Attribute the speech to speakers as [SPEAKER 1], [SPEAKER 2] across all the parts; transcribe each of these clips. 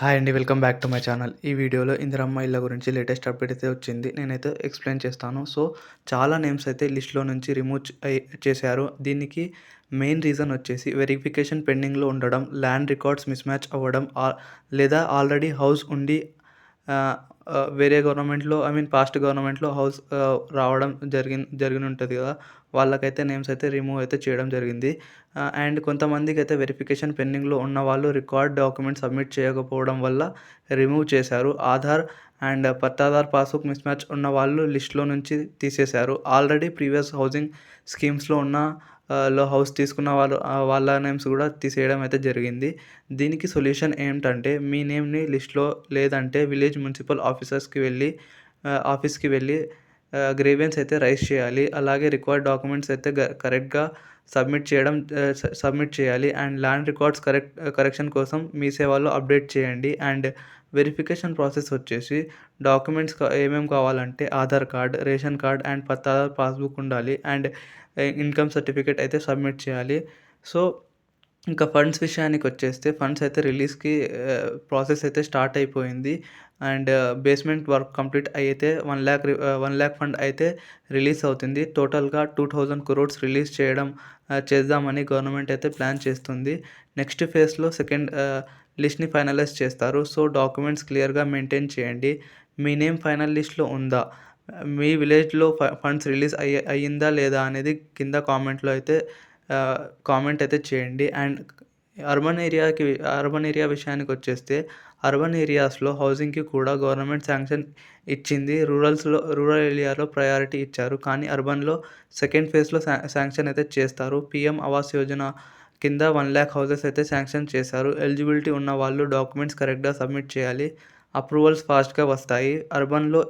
[SPEAKER 1] Hi అండి welcome back to my channel ఈ వీడియోలో ఇందిరమ్మ ఇళ్ళ గురించి లేటెస్ట్ అప్డేట్ అయితే వచ్చింది. నేనైతే ఎక్స్ప్లెయిన్ చేస్తాను. సో చాలా నేమ్స్ అయితే లిస్ట్లో నుంచి రిమూవ్ చేశారు. దీనికి మెయిన్ రీజన్ వచ్చేసి వెరిఫికేషన్ పెండింగ్లో ఉండడం ల్యాండ్ రికార్డ్స్ మిస్ మ్యాచ్ అవ్వడం లేదా ఆల్రెడీ హౌస్ ఉండి వేరే గవర్నమెంట్లో ఐ మీన్ పాస్ట్ గవర్నమెంట్లో హౌస్ రావడం జరిగిన జరిగి ఉంటుంది కదా. వాళ్ళకైతే నేమ్స్ అయితే రిమూవ్ అయితే చేయడం జరిగింది. అండ్ కొంతమందికి అయితే వెరిఫికేషన్ పెండింగ్లో ఉన్న వాళ్ళు రికార్డ్ డాక్యుమెంట్ సబ్మిట్ చేయకపోవడం వల్ల రిమూవ్ చేశారు. ఆధార్ అండ్ పట్టాదార్ పాస్బుక్ మిస్ మ్యాచ్ ఉన్న వాళ్ళు లిస్ట్లో నుంచి తీసేశారు. ఆల్రెడీ ప్రీవియస్ హౌసింగ్ స్కీమ్స్లో ఉన్న లో హౌస్ తీసుకున్న వాళ్ళు వాళ్ళ నేమ్స్ కూడా తీసేయడం అయితే జరిగింది. దీనికి సొల్యూషన్ ఏంటంటే మీ నేమ్ని లిస్ట్లో లేదంటే విలేజ్ మున్సిపల్ ఆఫీసర్స్కి వెళ్ళి ఆఫీస్కి వెళ్ళి గ్రేవియన్స్ అయితే రైస్ చేయాలి. అలాగే రికార్డ్ డాక్యుమెంట్స్ అయితే కరెక్ట్గా సబ్మిట్ చేయడం సబ్మిట్ చేయాలి. And land records correct correction కోసం మీ సేవలో అప్డేట్ చేయండి. అండ్ వెరిఫికేషన్ ప్రాసెస్ వచ్చేసి డాక్యుమెంట్స్ ఏమేమి కావాలంటే Aadhaar card ration card and పత్తా పాస్బుక్ ఉండాలి. అండ్ ఇన్కమ్ సర్టిఫికేట్ అయితే సబ్మిట్ చేయాలి. సో ఇంకా ఫండ్స్ విషయానికి వచ్చేస్తే ఫండ్స్ అయితే రిలీజ్కి ప్రాసెస్ అయితే స్టార్ట్ అయిపోయింది. అండ్ బేస్మెంట్ వర్క్ కంప్లీట్ అయితే one lakh one lakh fund అయితే రిలీజ్ అవుతుంది. టోటల్గా టూ థౌజండ్ క్రోడ్స్ రిలీజ్ చేయడం చేద్దామని గవర్నమెంట్ అయితే ప్లాన్ చేస్తుంది. నెక్స్ట్ ఫేజ్లో సెకండ్ లిస్ట్ని ఫైనలైజ్ చేస్తారు. సో డాక్యుమెంట్స్ క్లియర్గా మెయింటైన్ చేయండి. మీ నేమ్ ఫైనల్ లిస్ట్లో ఉందా? మీ విలేజ్లో ఫండ్స్ రిలీజ్ అయ్యి అయ్యిందా లేదా అనేది కింద కామెంట్లో అయితే కామెంట్ అయితే చేయండి. అండ్ అర్బన్ ఏరియాకి అర్బన్ ఏరియా విషయానికి వచ్చేస్తే అర్బన్ ఏరియాస్లో హౌసింగ్కి కూడా గవర్నమెంట్ శాంక్షన్ ఇచ్చింది. రూరల్స్లో రూరల్ ఏరియాలో ప్రయారిటీ ఇచ్చారు. కానీ అర్బన్లో సెకండ్ ఫేజ్లో శాంక్షన్ అయితే చేస్తారు. పిఎం ఆవాస్ యోజన కింద వన్ ల్యాక్ హౌసెస్ అయితే శాంక్షన్ చేశారు. ఎలిజిబిలిటీ ఉన్న వాళ్ళు డాక్యుమెంట్స్ కరెక్ట్గా సబ్మిట్ చేయాలి. అప్రూవల్స్ ఫాస్ట్గా వస్తాయి. అర్బన్లో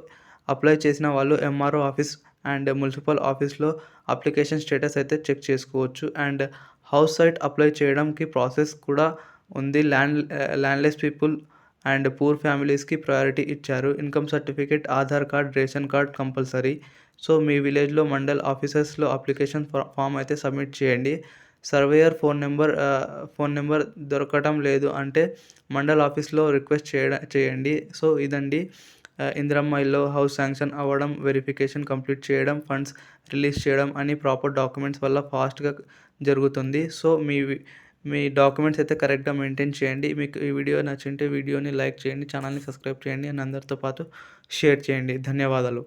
[SPEAKER 1] అప్లై చేసిన వాళ్ళు ఎంఆర్ఓ ఆఫీస్ అండ్ మున్సిపల్ ఆఫీస్లో అప్లికేషన్ స్టేటస్ అయితే చెక్ చేసుకోవచ్చు. అండ్ హౌస్ సైట్ అప్లై చేయడానికి ప్రాసెస్ కూడా ఉంది. Land landless people and poor ఫ్యామిలీస్కి ప్రయారిటీ ఇచ్చారు. Income certificate Aadhaar card ration card compulsory. So మీ విలేజ్లో మండల్ ఆఫీసెస్లో అప్లికేషన్ ఫామ్ అయితే సబ్మిట్ చేయండి. Surveyor phone number phone number దొరకటం లేదు అంటే మండల్ ఆఫీస్లో రిక్వెస్ట్ చేయడం చేయండి. సో ఇదండి. ఇందిరమ్మ ఇల్లు హౌస్ శాంక్షన్ అవ్వడం వెరిఫికేషన్ కంప్లీట్ చేయడం ఫండ్స్ రిలీజ్ చేయడం అని ప్రాపర్ డాక్యుమెంట్స్ వల్ల ఫాస్ట్గా జరుగుతుంది. సో మీ మీ డాక్యుమెంట్స్ అయితే కరెక్ట్గా మెయింటైన్ చేయండి. మీకు ఈ వీడియో నచ్చింటే వీడియోని లైక్ చేయండి ఛానల్ని సబ్స్క్రైబ్ చేయండి అని అందరితో పాటు షేర్ చేయండి. ధన్యవాదాలు.